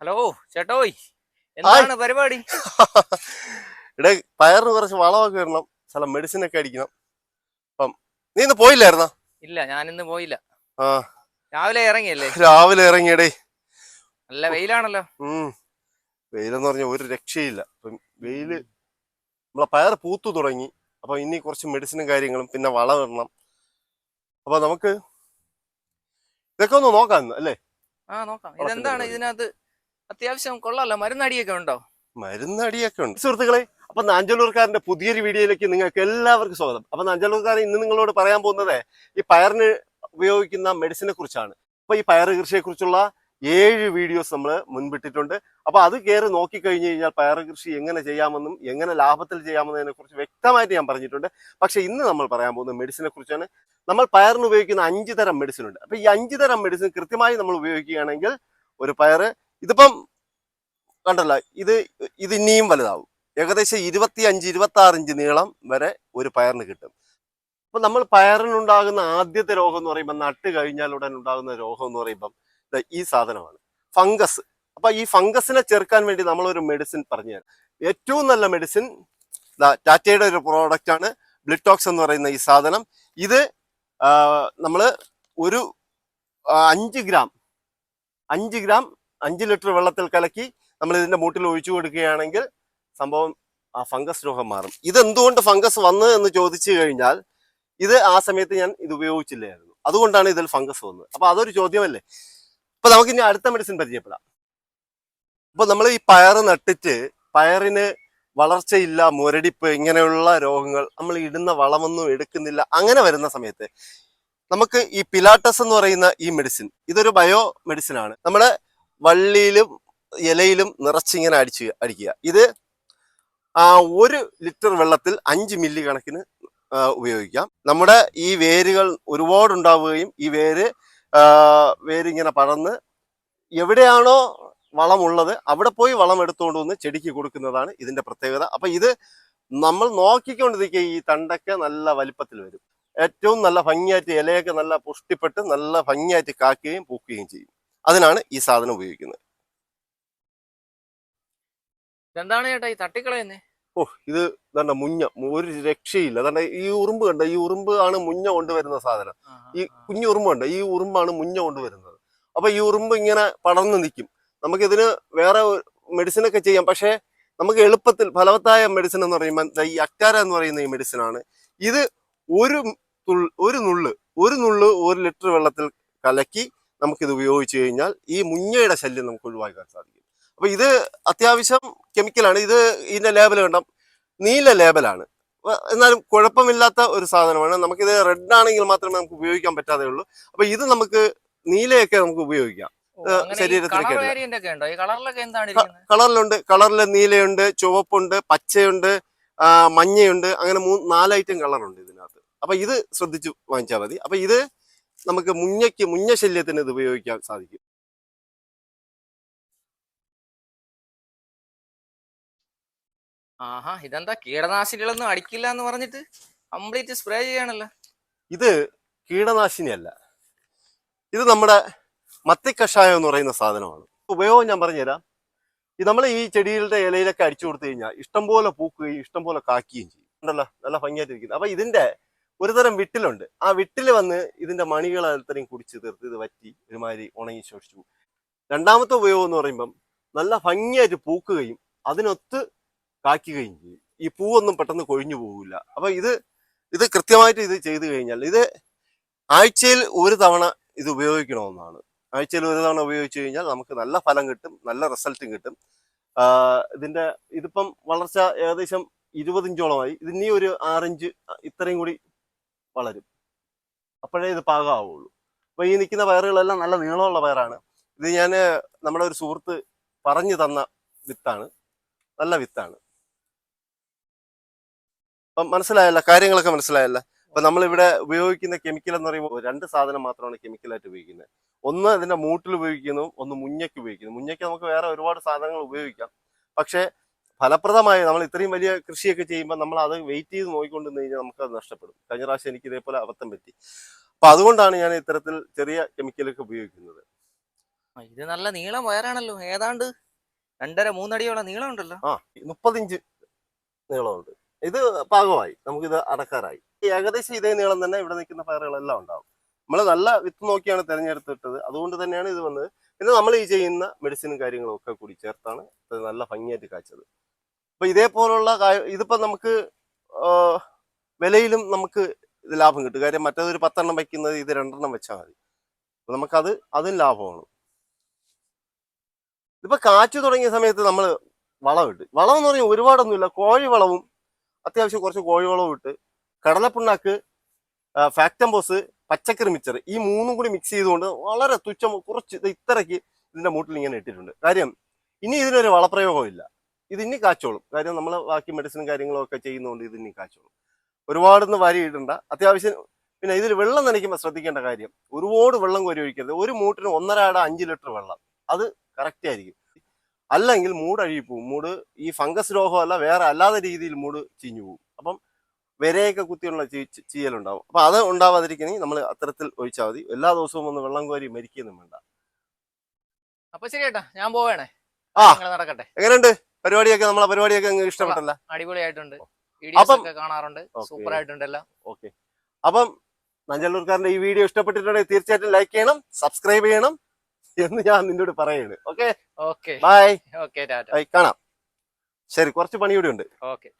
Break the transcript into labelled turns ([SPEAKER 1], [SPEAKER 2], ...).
[SPEAKER 1] Hello ചേട്ടോയ് എന്താണ് പരിപാടി?
[SPEAKER 2] ഇടേ പയറിന് കുറച്ച് വളമൊക്കെ വരണം. ചില മെഡിസിൻ ഒക്കെ അടിക്കണം. അപ്പം നീ ഇന്ന് പോയില്ലായിരുന്നോ?
[SPEAKER 1] ഇല്ല ഞാൻ ഇന്ന് പോയില്ല.
[SPEAKER 2] ആ.
[SPEAKER 1] രാവിലെ ഇറങ്ങിയല്ലേ?
[SPEAKER 2] രാവിലെ ഇറങ്ങിയടേ
[SPEAKER 1] നല്ല വെയിലാണല്ലോ.
[SPEAKER 2] ഉം. വെയിലെന്ന് പറഞ്ഞ ഒരു രക്ഷയില്ല. അപ്പം വെയിൽ നമ്മളെ പയർ പൂത്തു തുടങ്ങി. അപ്പൊ ഇനി കുറച്ച് മെഡിസിനും കാര്യങ്ങളും പിന്നെ വളം ഇടണം. അപ്പൊ നമുക്ക് ഇതൊക്കെ ഒന്ന് നോക്കാം അല്ലേ?
[SPEAKER 1] ആ നോക്കാം. ഇതെന്താണ്. ഇതിനകത്ത് അത്യാവശ്യം കൊള്ളാല്ല മരുന്നടിയൊക്കെ ഉണ്ടോ?
[SPEAKER 2] മരുന്നടിയൊക്കെ ഉണ്ട്. സുഹൃത്തുക്കളെ അപ്പൊ നാഞ്ചലൂർക്കാരന്റെ പുതിയൊരു വീഡിയോയിലേക്ക് നിങ്ങൾക്ക് എല്ലാവർക്കും സ്വാഗതം. അപ്പൊ നാഞ്ചലൂർക്കാരൻ ഇന്ന് നിങ്ങളോട് പറയാൻ പോകുന്നത് ഈ പയറിന് ഉപയോഗിക്കുന്ന മെഡിസിനെ കുറിച്ചാണ്. അപ്പൊ ഈ പയർ കൃഷിയെ കുറിച്ചുള്ള ഏഴ് വീഡിയോസ് നമ്മൾ മുൻപിട്ടിട്ടുണ്ട്. അപ്പൊ അത് കയറി നോക്കിക്കഴിഞ്ഞു കഴിഞ്ഞാൽ പയർ കൃഷി എങ്ങനെ ചെയ്യാമെന്നും എങ്ങനെ ലാഭത്തിൽ ചെയ്യാമെന്നതിനെ കുറിച്ച് വ്യക്തമായിട്ട് ഞാൻ പറഞ്ഞിട്ടുണ്ട്. പക്ഷെ ഇന്ന് നമ്മൾ പറയാൻ പോകുന്ന മെഡിസിനെ കുറിച്ചാണ്. നമ്മൾ പയറിന് ഉപയോഗിക്കുന്ന അഞ്ച് തരം മെഡിസിൻ ഉണ്ട്. അപ്പൊ ഈ അഞ്ച് തരം മെഡിസിൻ കൃത്യമായി നമ്മൾ ഉപയോഗിക്കുകയാണെങ്കിൽ ഒരു പയറ് ഇതിപ്പം കണ്ടല്ല ഇത് ഇത് ഇനിയും വലുതാവും. ഏകദേശം ഇരുപത്തി അഞ്ച് ഇരുപത്തി ആറ് ഇഞ്ച് നീളം വരെ ഒരു പയറിന് കിട്ടും. അപ്പൊ നമ്മൾ പയറിനുണ്ടാകുന്ന ആദ്യത്തെ രോഗം എന്ന് പറയുമ്പോൾ നട്ട് കഴിഞ്ഞാൽ ഉടൻ ഉണ്ടാകുന്ന രോഗം എന്ന് പറയുമ്പം ഈ സാധനമാണ് ഫംഗസ്. അപ്പൊ ഈ ഫംഗസിനെ ചെറുക്കാൻ വേണ്ടി നമ്മളൊരു മെഡിസിൻ പറഞ്ഞു തരാം. ഏറ്റവും നല്ല മെഡിസിൻ ടാറ്റയുടെ ഒരു പ്രോഡക്റ്റ് ആണ് ബ്ലിറ്റോക്സ് എന്ന് പറയുന്ന ഈ സാധനം. ഇത് നമ്മൾ ഒരു അഞ്ച് ഗ്രാം അഞ്ച് ഗ്രാം അഞ്ച് ലിറ്റർ വെള്ളത്തിൽ കലക്കി നമ്മൾ ഇതിന്റെ മൂട്ടിൽ ഒഴിച്ചു കൊടുക്കുകയാണെങ്കിൽ സംഭവം ആ ഫംഗസ് രോഗം മാറും. ഇതെന്തുകൊണ്ട് ഫംഗസ് വന്നു എന്ന് ചോദിച്ചു കഴിഞ്ഞാൽ ഇത് ആ സമയത്ത് ഞാൻ ഇത് ഉപയോഗിച്ചില്ലായിരുന്നു. അതുകൊണ്ടാണ് ഇതിൽ ഫംഗസ് വന്നത്. അപ്പൊ അതൊരു ചോദ്യമല്ലേ? അപ്പൊ നമുക്ക് ഇനി അടുത്ത മെഡിസിൻ പരിചയപ്പെടാം. അപ്പൊ നമ്മൾ ഈ പയർ നട്ടിട്ട് പയറിന് വളർച്ചയില്ല മുരടിപ്പ് ഇങ്ങനെയുള്ള രോഗങ്ങൾ നമ്മൾ ഇടുന്ന വളമൊന്നും എടുക്കുന്നില്ല അങ്ങനെ വരുന്ന സമയത്ത് നമുക്ക് ഈ പിലാട്ടസ് എന്ന് പറയുന്ന ഈ മെഡിസിൻ ഇതൊരു ബയോ മെഡിസിൻ ആണ്. നമ്മുടെ വള്ളിയിലും ഇലയിലും നിറച്ചിങ്ങനെ അടിച്ച് അടിക്കുക. ഇത് ഒരു ലിറ്റർ വെള്ളത്തിൽ അഞ്ച് മില്ലി കണക്കിന് ഉപയോഗിക്കാം. നമ്മുടെ ഈ വേരുകൾ ഒരുപാട് ഉണ്ടാവുകയും ഈ വേര് വേരിങ്ങനെ പടർന്ന് എവിടെയാണോ വളമുള്ളത് അവിടെ പോയി വളം എടുത്തുകൊണ്ട് വന്ന് ചെടിക്ക് കൊടുക്കുന്നതാണ് ഇതിന്റെ പ്രത്യേകത. അപ്പൊ ഇത് നമ്മൾ നോക്കിക്കൊണ്ടിരിക്കുക ഈ തണ്ടൊക്കെ നല്ല വലിപ്പത്തിൽ വരും. ഏറ്റവും നല്ല ഭംഗിയായിട്ട് ഇലയൊക്കെ നല്ല പുഷ്ടിപ്പെട്ട് നല്ല ഭംഗിയായിട്ട് കാക്കുകയും പൂക്കുകയും ചെയ്യും. അതിനാണ് ഈ സാധനം ഉപയോഗിക്കുന്നത്.
[SPEAKER 1] ഇതെന്താണ് ചേട്ടാ? ഈ തട്ടിക്കളയുന്നേ?
[SPEAKER 2] ഓ ഇത് തന്നെ മുഞ്ഞ ഒരു രക്ഷയില്ല. തന്നെ ഈ ഉറുമ്പ് കണ്ട? ഈ ഉറുമ്പ് ആണ് മുഞ്ഞ കൊണ്ടുവരുന്ന സാധനം. ഈ കുഞ്ഞു ഉറുമ്പ് കണ്ട? ഈ ഉറുമ്പാണ് മുഞ്ഞ കൊണ്ടുവരുന്നത്. അപ്പൊ ഈ ഉറുമ്പ് ഇങ്ങനെ പടർന്നു നിൽക്കും നമുക്കിതിന് വേറെ മെഡിസിൻ ഒക്കെ ചെയ്യാം. പക്ഷേ നമുക്ക് എളുപ്പത്തിൽ ഫലവത്തായ മെഡിസിൻ എന്ന് പറയുമ്പോൾ ഈ അക്കാര എന്ന് പറയുന്ന ഈ മെഡിസിൻ ആണ്. ഇത് ഒരു ഒരു നുള്ള് ഒരു നുള്ള് ഒരു ലിറ്റർ വെള്ളത്തിൽ കലക്കി നമുക്കിത് ഉപയോഗിച്ച് കഴിഞ്ഞാൽ ഈ മുഞ്ഞയുടെ ശല്യം നമുക്ക് ഒഴിവാക്കാൻ സാധിക്കും. അപ്പൊ ഇത് അത്യാവശ്യം കെമിക്കലാണ് ഇത് ഇതിന്റെ ലേബൽ കണ്ടാം നീല ലേബലാണ് എന്നാലും കുഴപ്പമില്ലാത്ത ഒരു സാധനമാണ്. നമുക്കിത് റെഡ് ആണെങ്കിൽ മാത്രമേ നമുക്ക് ഉപയോഗിക്കാൻ പറ്റാതെ ഉള്ളൂ. അപ്പൊ ഇത് നമുക്ക് നീലയൊക്കെ നമുക്ക് ഉപയോഗിക്കാം.
[SPEAKER 1] ശരീരത്തിലൊക്കെ
[SPEAKER 2] കളറിലുണ്ട്. കളറിൽ നീലയുണ്ട് ചുവപ്പുണ്ട് പച്ചയുണ്ട് മഞ്ഞയുണ്ട് അങ്ങനെ മൂന്ന് നാല് ഐറ്റം കളറുണ്ട് ഇതിനകത്ത്. അപ്പൊ ഇത് ശ്രദ്ധിച്ചു വാങ്ങിച്ചാൽ മതി. അപ്പൊ ഇത് നമുക്ക് മുഞ്ഞയ്ക്ക് മുഞ്ഞ ശല്യത്തിന് ഇത് ഉപയോഗിക്കാൻ സാധിക്കും.
[SPEAKER 1] ആഹാ ഇതെന്താ കീടനാശിനികളൊന്നും അടിക്കില്ല എന്ന് പറഞ്ഞിട്ട് കംപ്ലീറ്റ് സ്പ്രേ ചെയ്യാണല്ലോ.
[SPEAKER 2] ഇത് കീടനാശിനിയല്ല ഇത് നമ്മുടെ മത്തിക്കഷായം എന്ന് പറയുന്ന സാധനമാണ്. ഉപയോഗം ഞാൻ പറഞ്ഞുതരാം. ഇത് നമ്മൾ ഈ ചെടികളുടെ ഇലയിലൊക്കെ അടിച്ചു കൊടുത്തു കഴിഞ്ഞാൽ ഇഷ്ടംപോലെ പൂക്കുകയും ഇഷ്ടംപോലെ കാക്കുകയും ചെയ്യും. ഉണ്ടല്ലോ? നല്ല ഭംഗിയായിട്ടിരിക്കുന്നത് അപ്പൊ ഇതിന്റെ ഒരുതരം വിട്ടിലുണ്ട്. ആ വിട്ടിൽ വന്ന് ഇതിന്റെ മണികൾ അത്രയും കുടിച്ച് തീർത്ത് ഇത് വറ്റി ഒരുമാതിരി ഉണങ്ങി ശോഷിച്ചു. രണ്ടാമത്തെ ഉപയോഗം എന്ന് പറയുമ്പം നല്ല ഭംഗിയായിട്ട് പൂക്കുകയും അതിനൊത്ത് കാക്കുകയും ചെയ്യും. ഈ പൂവൊന്നും പെട്ടെന്ന് കൊഴിഞ്ഞു പോകില്ല അപ്പൊ ഇത് ഇത് കൃത്യമായിട്ട് ഇത് ചെയ്തു കഴിഞ്ഞാൽ ഇത് ആഴ്ചയിൽ ഒരു തവണ ഇത് ഉപയോഗിക്കണമെന്നാണ്. ആഴ്ചയിൽ ഒരു തവണ ഉപയോഗിച്ചു കഴിഞ്ഞാൽ നമുക്ക് നല്ല ഫലം കിട്ടും നല്ല റിസൾട്ടും കിട്ടും. ഇതിന്റെ ഇതിപ്പം വളർച്ച ഏകദേശം ഇരുപതിഞ്ചോളമായി ഇതിനി ഒരു ആറിഞ്ച് ഇത്രയും കൂടി വളരും. അപ്പോഴേ ഇത് പാകമാവുള്ളൂ. അപ്പൊ ഈ നിൽക്കുന്ന പയറുകളെല്ലാം നല്ല നീളമുള്ള പയറാണ്. ഇത് ഞാൻ നമ്മുടെ ഒരു സുഹൃത്ത് പറഞ്ഞു തന്ന വിത്താണ്. നല്ല വിത്താണ്. അപ്പം മനസ്സിലായല്ല കാര്യങ്ങളൊക്കെ മനസ്സിലായല്ല. അപ്പൊ നമ്മളിവിടെ ഉപയോഗിക്കുന്ന കെമിക്കൽ എന്ന് പറയുമ്പോൾ രണ്ട് സാധനം മാത്രമാണ് കെമിക്കലായിട്ട് ഉപയോഗിക്കുന്നത്. ഒന്ന് ഇതിന്റെ മൂട്ടിൽ ഉപയോഗിക്കുന്നു ഒന്ന് മുഞ്ഞയ്ക്ക് ഉപയോഗിക്കുന്നു. മുഞ്ഞയ്ക്ക് നമുക്ക് വേറെ ഒരുപാട് സാധനങ്ങൾ ഉപയോഗിക്കാം. പക്ഷേ ഫലപ്രദമായി നമ്മൾ ഇത്രയും വലിയ കൃഷിയൊക്കെ ചെയ്യുമ്പോൾ നമ്മൾ അത് വെയിറ്റ് ചെയ്ത് നോക്കിക്കൊണ്ടിരുന്ന് കഴിഞ്ഞാൽ നമുക്ക് അത് നഷ്ടപ്പെടും. കഴിഞ്ഞ പ്രാവശ്യം എനിക്ക് ഇതേപോലെ അബദ്ധം പറ്റി. അപ്പൊ അതുകൊണ്ടാണ് ഞാൻ ഇത്തരത്തിൽ ചെറിയ കെമിക്കലൊക്കെ ഉപയോഗിക്കുന്നത്.
[SPEAKER 1] ഇത് നല്ല നീളം വയറാണല്ലോ ഏതാണ്ട് രണ്ടര മൂന്നടിയോളം നീളം ഉണ്ടല്ലോ
[SPEAKER 2] ആ മുപ്പതിഞ്ച് നീളമുണ്ട്. ഇത് പാകമായി. നമുക്കിത് അടക്കാറായി. ഏകദേശം ഇതേ നീളം തന്നെ ഇവിടെ നിൽക്കുന്ന പയറുകളെല്ലാം ഉണ്ടാവും. നമ്മൾ നല്ല വിത്ത് നോക്കിയാണ് തിരഞ്ഞെടുത്തിട്ടത്. അതുകൊണ്ട് തന്നെയാണ് ഇത് വന്നത്. പിന്നെ നമ്മൾ ഈ ചെയ്യുന്ന മെഡിസിനും കാര്യങ്ങളും ഒക്കെ കൂടി ചേർത്താണ് ഇത് നല്ല ഭംഗിയായിട്ട് കാച്ചത്. അപ്പൊ ഇതേപോലുള്ള ഇതിപ്പോ നമുക്ക് വിലയിലും നമുക്ക് ലാഭം കിട്ടും. കാര്യം മറ്റേതൊരു പത്തെണ്ണം വയ്ക്കുന്നത് ഇത് രണ്ടെണ്ണം വെച്ചാൽ മതി. അപ്പൊ നമുക്കത് അതും ലാഭമാണ്. ഇതിപ്പോ കാച്ചു തുടങ്ങിയ സമയത്ത് നമ്മൾ വളം ഇട്ട് വളം എന്ന് പറഞ്ഞാൽ ഒരുപാടൊന്നുമില്ല. കോഴി വളവും അത്യാവശ്യം കുറച്ച് കോഴിവളവും ഇട്ട് കടലപ്പിണ്ണാക്ക് ഫാക്ടംബോസ് പച്ചക്കറി മിച്ചർ ഈ മൂന്നും കൂടി മിക്സ് ചെയ്തുകൊണ്ട് വളരെ തുച്ഛം കുറച്ച് ഇത്രയ്ക്ക് ഇതിന്റെ മൂട്ടിൽ ഇങ്ങനെ ഇട്ടിട്ടുണ്ട്. കാര്യം ഇനി ഇതിനൊരു വളപ്രയോഗമില്ല ഇത് ഇനി കാച്ചോളും. കാര്യം നമ്മൾ ബാക്കി മെഡിസിനും കാര്യങ്ങളും ഒക്കെ ചെയ്യുന്നതുകൊണ്ട് ഇത് ഇനി കാച്ചോളും. ഒരുപാടൊന്ന് വാരി ഇടണ്ട അത്യാവശ്യം പിന്നെ ഇതിൽ വെള്ളം നനയ്ക്കുമ്പോൾ ശ്രദ്ധിക്കേണ്ട കാര്യം ഒരുപാട് വെള്ളം കോരി ഒഴിക്കരുത്. ഒരു മൂട്ടിന് ഒന്നര അഞ്ച് ലിറ്റർ വെള്ളം. അത് കറക്റ്റ് ആയിരിക്കും. അല്ലെങ്കിൽ മൂട് അഴുകി പോകും മൂട് ഈ ഫംഗസ് രോഗമല്ല വേറെ അല്ലാത്ത രീതിയിൽ മൂട് ചീഞ്ഞു പോകും അപ്പം വിരയൊക്കെ കുത്തിയുള്ള ചീയലുണ്ടാവും. അപ്പം അത് ഉണ്ടാവാതിരിക്കണമെങ്കിൽ നമ്മൾ അത്തരത്തിൽ ഒഴിച്ചാൽ മതി. എല്ലാ ദിവസവും ഒന്ന് വെള്ളം കോരി മരിക്കൊന്നും വേണ്ട.
[SPEAKER 1] അപ്പൊ ശരി കേട്ടോ ഞാൻ പോവേണേ.
[SPEAKER 2] ആ.
[SPEAKER 1] നടക്കട്ടെ.
[SPEAKER 2] എങ്ങനെയുണ്ട്? പരിപാടിയൊക്കെ നമ്മളെ പരിപാടിയൊക്കെ ഇഷ്ടപ്പെട്ടല്ല?
[SPEAKER 1] അടിപൊളിയായിട്ടുണ്ട്. കാണാറുണ്ട്. സൂപ്പർ ആയിട്ടുണ്ട് എല്ലാം.
[SPEAKER 2] ഓക്കെ. അപ്പം നഞ്ചല്ലൂർക്കാരന്റെ ഈ വീഡിയോ ഇഷ്ടപ്പെട്ടിട്ടുണ്ടെങ്കിൽ തീർച്ചയായിട്ടും ലൈക്ക് ചെയ്യണം സബ്സ്ക്രൈബ് ചെയ്യണം. എന്ന് ഞാൻ നിന്നോട് പറയാണ്. ഓക്കെ
[SPEAKER 1] ഓക്കെ
[SPEAKER 2] ബൈ
[SPEAKER 1] ഓക്കെ
[SPEAKER 2] കാണാം. ശരി കുറച്ച് പണിയൂടെ ഉണ്ട്
[SPEAKER 1] ഓക്കെ